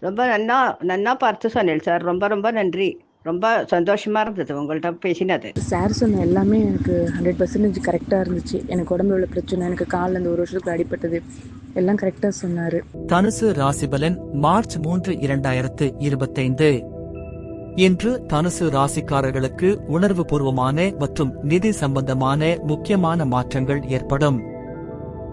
ரொம்ப நன்னா நன்னா பார்த்து சொன்னேன் சார். ரொம்ப ரொம்ப நன்றி. ரொம்ப சந்தோஷமா இருந்தது உங்கள்கிட்ட பேசினது. சார் சொன்ன எல்லாமே எனக்கு ஹண்ட்ரட் பர்சன்டேஜ் கரெக்டாக இருந்துச்சு. எனக்கு உடம்புல உள்ள பிரச்சனை எனக்கு காலில் இந்த ஒரு வருஷத்துக்கு அடிபட்டது எல்லாம் கரெக்டாக சொன்னார். தனுசு ராசிபலன் மார்ச் மூன்று இரண்டாயிரத்து இருபத்தைந்து. இன்று தனுசு ராசிக்காரர்களுக்கு உணர்வு பூர்வமான மற்றும் நிதி சம்பந்தமான முக்கியமான மாற்றங்கள் ஏற்படும்.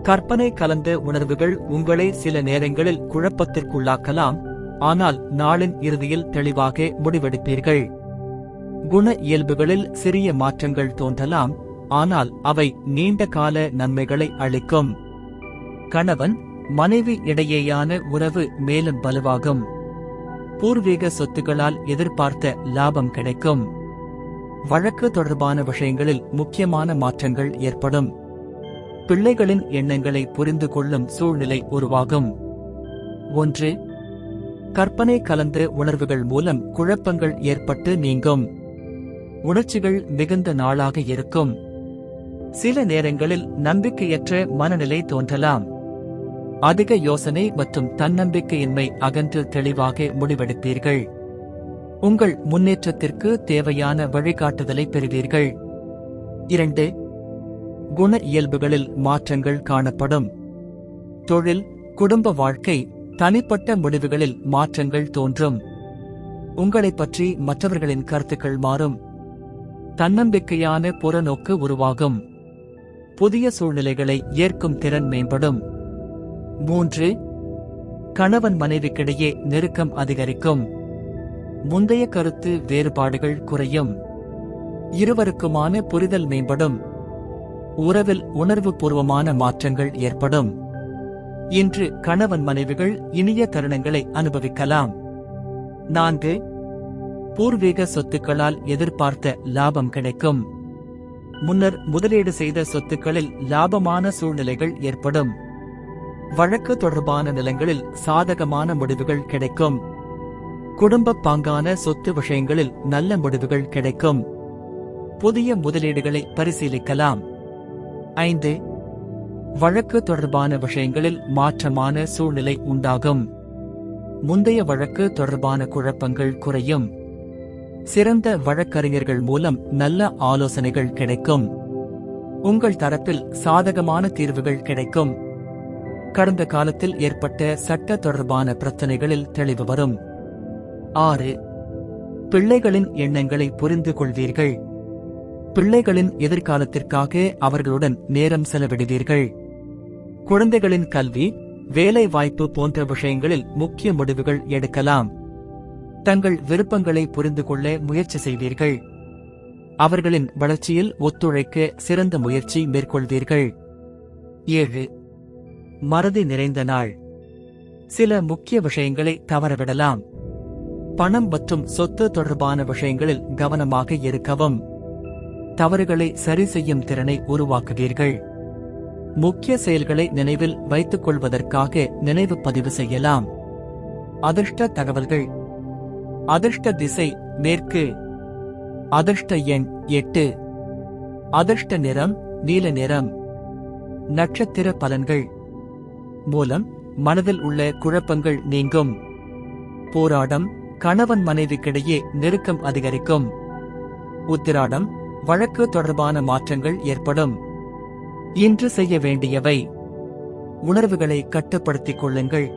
கற்பனை கலந்த உணர்வுகள் உங்களை சில நேரங்களில் குழப்பத்திற்குள்ளாக்கலாம் ஆனால் நாளின் இறுதியில் தெளிவாக முடிவெடுப்பீர்கள். குண இயல்புகளில் சிறிய மாற்றங்கள் தோன்றலாம் ஆனால் அவை நீண்ட கால நன்மைகளை அளிக்கும். கணவன் மனைவி இடையேயான உறவு மேலும் வலுவாகும். பூர்வீக சொத்துக்களால் எதிர்பார்த்த லாபம் கிடைக்கும். வழக்கு தொடர்பான விஷயங்களில் முக்கியமான மாற்றங்கள் ஏற்படும். பிள்ளைகளின் எண்ணங்களை புரிந்து கொள்ளும் சூழ்நிலை உருவாகும். ஒன்று கற்பனை கலந்த உணர்வுகள் மூலம் குழப்பங்கள் ஏற்பட்டு நீங்கும். உணர்ச்சிகள் மிகுந்த நாளாக இருக்கும். சில நேரங்களில் நம்பிக்கையற்ற மனநிலை தோன்றலாம். அதிக யோசனை மற்றும் தன்னம்பிக்கையின்மை அகன்று தெளிவாக முடிவெடுப்பீர்கள். உங்கள் முன்னேற்றத்திற்கு தேவையான வழிகாட்டுதலை பெறுவீர்கள். இரண்டு குண இயல்புகளில் மாற்றங்கள் காணப்படும். தொழில் குடும்ப வாழ்க்கை தனிப்பட்ட முடிவுகளில் மாற்றங்கள் தோன்றும். உங்களைப் பற்றி மற்றவர்களின் கருத்துக்கள் மாறும். தன்னம்பிக்கையான புறநோக்கு உருவாகும். புதிய சூழ்நிலைகளை ஏற்கும் திறன் மேம்படும். மூன்று கணவன் மனைவிக்கிடையே நெருக்கம் அதிகரிக்கும். முந்தைய கருத்து வேறுபாடுகள் குறையும். இருவருக்குமான புரிதல் மேம்படும். உறவில் உணர்வு பூர்வமான மாற்றங்கள் ஏற்படும். இன்று கணவன் மனைவிகள் இனிய தருணங்களை அனுபவிக்கலாம். நான்கு பூர்வீக சொத்துக்களால் எதிர்பார்த்த லாபம் கிடைக்கும். முன்னர் முதலீடு செய்த சொத்துக்களில் லாபமான சூழ்நிலைகள் ஏற்படும். வழக்கு தொடர்பான நிலங்களில் சாதகமான முடிவுகள் கிடைக்கும். குடும்ப பாங்கான சொத்து விஷயங்களில் நல்ல முடிவுகள் கிடைக்கும். புதிய முதலீடுகளை பரிசீலிக்கலாம். ஐந்து வழக்கு தொடர்பான விஷயங்களில் மாற்றமான சூழ்நிலை உண்டாகும். முந்தைய வழக்கு தொடர்பான குழப்பங்கள் குறையும். சிறந்த வழக்கறிஞர்கள் மூலம் நல்ல ஆலோசனைகள் கிடைக்கும். உங்கள் தரப்பில் சாதகமான தீர்வுகள் கிடைக்கும். கடந்த காலத்தில் ஏற்பட்ட சட்ட தொடர்பான பிரச்சனைகளில் தெளிவு வரும். ஆறு. பிள்ளைகளின் எண்ணங்களை புரிந்து கொள்வீர்கள். பிள்ளைகளின் எதிர்காலத்திற்காக அவர்களுடன் நேரம் செலவிடுவீர்கள். குழந்தைகளின் கல்வி வேலை வாய்ப்பு போன்ற விஷயங்களில் முக்கிய முடிவுகள் எடுக்கலாம். தங்கள் விருப்பங்களை புரிந்து கொள்ள முயற்சி செய்வீர்கள். அவர்களின் வளர்ச்சியில் ஒத்துழைக்க சிறந்த முயற்சி மேற்கொள்வீர்கள். ஏழு மறதி நிறைந்த நாள். சில முக்கிய விஷயங்களை தவறவிடலாம். பணம் மற்றும் சொத்து தொடர்பான விஷயங்களில் கவனமாக இருக்கவும். தவறுகளை சரி செய்யும் திறனை உருவாக்குவீர்கள். முக்கிய செயல்களை நினைவில் வைத்துக் கொள்வதற்காக நினைவு பதிவு செய்யலாம். அதிர்ஷ்ட தகவல்கள். அதிர்ஷ்ட திசை மேற்கு. அதிர்ஷ்ட எண் எட்டு. அதிர்ஷ்ட நிறம் நீல நிறம். நட்சத்திர பலன்கள். மூலம் மனதில் உள்ள குழப்பங்கள் நீங்கும். போராடம் கணவன் மனைவிக்கிடையே நெருக்கம் அதிகரிக்கும். உத்திராடம் வழக்கு தொடர்பான மாற்றங்கள் ஏற்படும். இன்று செய்ய வேண்டியவை. உணர்வுகளை கட்டுப்படுத்திக் கொள்ளுங்கள்.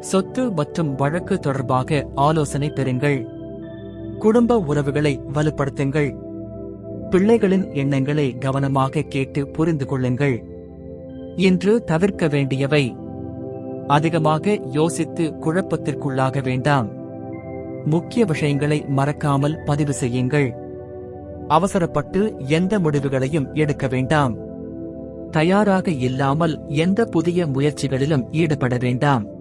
சொத்து மற்றும் வழக்கு தொடர்பாக ஆலோசனை பெறுங்கள். குடும்ப உறவுகளை வலுப்படுத்துங்கள். பிள்ளைகளின் எண்ணங்களை கவனமாக கேட்டு புரிந்து கொள்ளுங்கள். இன்று தவிர்க்க வேண்டியவை. அதிகமாக யோசித்து குழப்பத்திற்குள்ளாக வேண்டாம். முக்கிய விஷயங்களை மறக்காமல் பதிவு செய்யுங்கள். அவசரப்பட்டு எந்த முடிவுகளையும் எடுக்க வேண்டாம். தயாராக இல்லாமல் எந்த புதிய முயற்சிகளிலும் ஈடுபட வேண்டாம்.